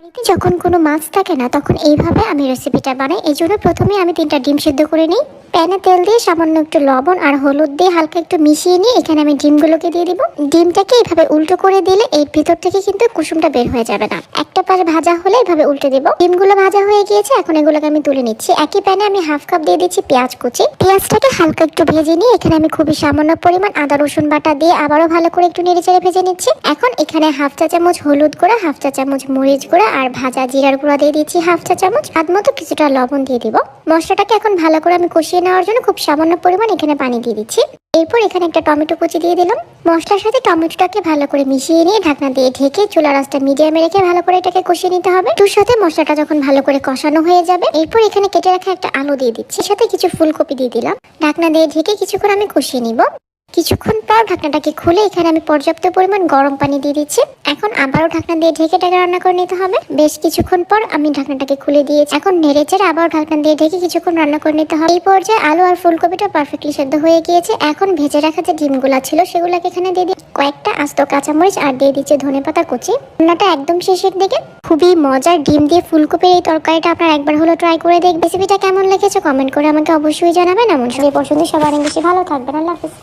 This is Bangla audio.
বাড়িতে যখন কোনো মাছ থাকে না, তখন এইভাবে আমি রেসিপিটা বানাই। এই জন্য প্রথমে আমি তিনটা ডিম সেদ্ধ করে নিই। প্যানে তেল দিয়ে সামান্য একটু লবণ আর হলুদ দিয়ে হালকা একটু মিশিয়ে নিয়ে এখানে আমি ডিমগুলোকে দিয়ে দিব। ডিমটাকে এইভাবে উল্টো করে দিলে এর ভিতর থেকে কিন্তু কুসুমটা বের হয়ে যাবে না। একটা পাশ ভাজা হলে এইভাবে উল্টে দিব। ডিমগুলো ভাজা হয়ে গিয়েছে, এখন এগুলোকে আমি তুলে নিচ্ছি। একই প্যানে আমি হাফ কাপ দিয়ে দিচ্ছি পেঁয়াজ কুচি। পেঁয়াজটাকে হালকা একটু ভেজে নিয়ে এখানে আমি খুবই সামান্য পরিমাণ আদা, রসুন বাটা দিয়ে আবারও ভালো করে একটু নেড়ে চেড়ে ভেজে নিচ্ছি। এখন এখানে হাফ চা চামচ হলুদ গুঁড়া, হাফ চা চামচ মরিচ গুঁড়া আর ভাজা জিরার গুঁড়া দিয়ে দিচ্ছি হাফ চা চামচ। স্বাদ মতো কিছুটা লবণ দিয়ে দিব। মশলাটাকে এখন ভালো করে আমি কষিয়ে নেওয়ার জন্য খুব সামান্য পরিমাণ এখানে পানি দিয়ে দিচ্ছি। এরপর এখানে একটা টমেটো কুচি দিয়ে দিলাম। মশলার সাথে টমেটোটাকে ভালো করে মিশিয়ে নিয়ে ঢাকনা দিয়ে ঢেকে চুলা রাস্তা মিডিয়ামে রেখে ভালো করে এটাকে কষিয়ে নিতে হবে। তোর সাথে মশলাটা যখন ভালো করে কষানো হয়ে যাবে, এরপর এখানে কেটে রাখা একটা আলু দিয়ে দিচ্ছি। সাথে কিছু ফুলকপি দিয়ে দিলাম। ঢাকনা দিয়ে ঢেকে কিছুক্ষণ আমি কষিয়ে নিব। কিছুক্ষণ পর ঢাকনাটাকে খুলে এখানে আমি পর্যাপ্ত পরিমাণ গরম পানি দিয়ে দিচ্ছি। এখন আবারও ঢাকনা দিয়ে ঢেকে এটাকে রান্না করে নিতে হবে। বেশ কিছুক্ষণ পর আমি ঢাকনাটাকে খুলে দিয়েছি। এখন নেড়ে চেড়ে আবারও ঢাকনা দিয়ে ঢেকে কিছুক্ষণ রান্না করে নিতে হবে। এই পর্যায়ে আলু আর ফুলকপিটা পারফেক্টলি সেদ্ধ হয়ে গিয়েছে। এখন ভেজে রাখা যে ডিমগুলা ছিল সেগুলোকে এখানে দিয়ে দিই কয়েকটা আস্ত কাঁচামরিচ আর দিয়ে দিচ্ছে ধনে পাতা কুচি। রান্নাটা একদম শেষের দিকে। খুবই মজার ডিম দিয়ে ফুলকপির এই তরকারিটা আপনার একবার হলো ট্রাই করে দেখবেন। রেসিপিটা কেমন লেগেছে কমেন্ট করে আমাকে অবশ্যই জানাবেন। এমন সবাই পছন্দ সবার বেশি ভালো থাকবেন। আল্লাহ